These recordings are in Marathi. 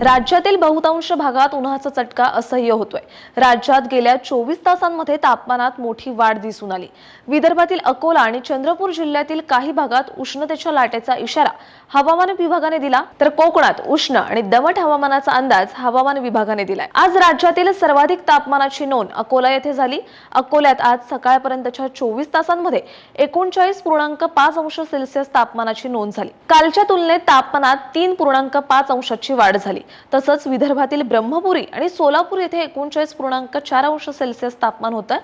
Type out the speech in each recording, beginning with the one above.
राज्यातील बहुतांश भागात उन्हाचा चटका असह्य होतोय. राज्यात गेल्या चोवीस तासांमध्ये तापमानात मोठी वाढ दिसून आली. विदर्भातील अकोला आणि चंद्रपूर जिल्ह्यातील काही भागात उष्णतेच्या लाटेचा इशारा हवामान विभागाने दिला. तर कोकणात उष्ण आणि दमट हवामानाचा अंदाज हवामान विभागाने दिलाय. आज राज्यातील सर्वाधिक तापमानाची नोंद अकोला येथे झाली. अकोल्यात आज सकाळपर्यंतच्या चोवीस तासांमध्ये एकोणचाळीस पूर्णांक पाच अंश सेल्सिअस तापमानाची नोंद झाली. कालच्या तुलनेत तापमानात तीन पूर्णांक पाच अंशाची वाढ झाली. तसंच विदर्भातील ब्रह्मपुरी आणि सोलापूर येथे एकोणचाळीस पूर्णांक चार अंश सेल्सिअस तापमान होतं.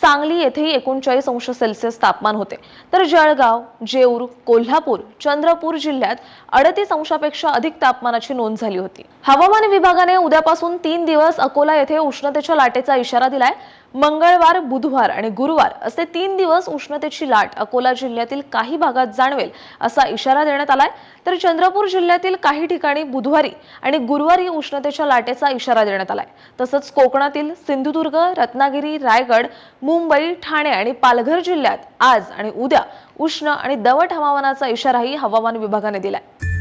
सांगली येथेही एकोणचाळीस अंश सेल्सिअस तापमान होते. तर जळगाव जेऊर कोल्हापूर चंद्रपूर जिल्ह्यात अडतीस अंशापेक्षा अधिक तापमानाची नोंद झाली होती. हवामान विभागाने उद्यापासून तीन दिवस अकोला येथे उष्णतेच्या लाटेचा इशारा दिलाय. मंगळवार बुधवार आणि गुरुवार असे तीन दिवस उष्णतेची लाट अकोला जिल्ह्यातील काही भागात जाणवेल असा इशारा देण्यात आलाय. तर चंद्रपूर जिल्ह्यातील काही ठिकाणी बुधवारी आणि गुरुवारी उष्णतेच्या लाटेचा इशारा देण्यात आलाय. तसंच कोकणातील सिंधुदुर्ग रत्नागिरी रायगड मुंबई ठाणे आणि पालघर जिल्ह्यात आज आणि उद्या उष्ण आणि दवट हवामानाचा इशाराही हवामान विभागाने दिलाय.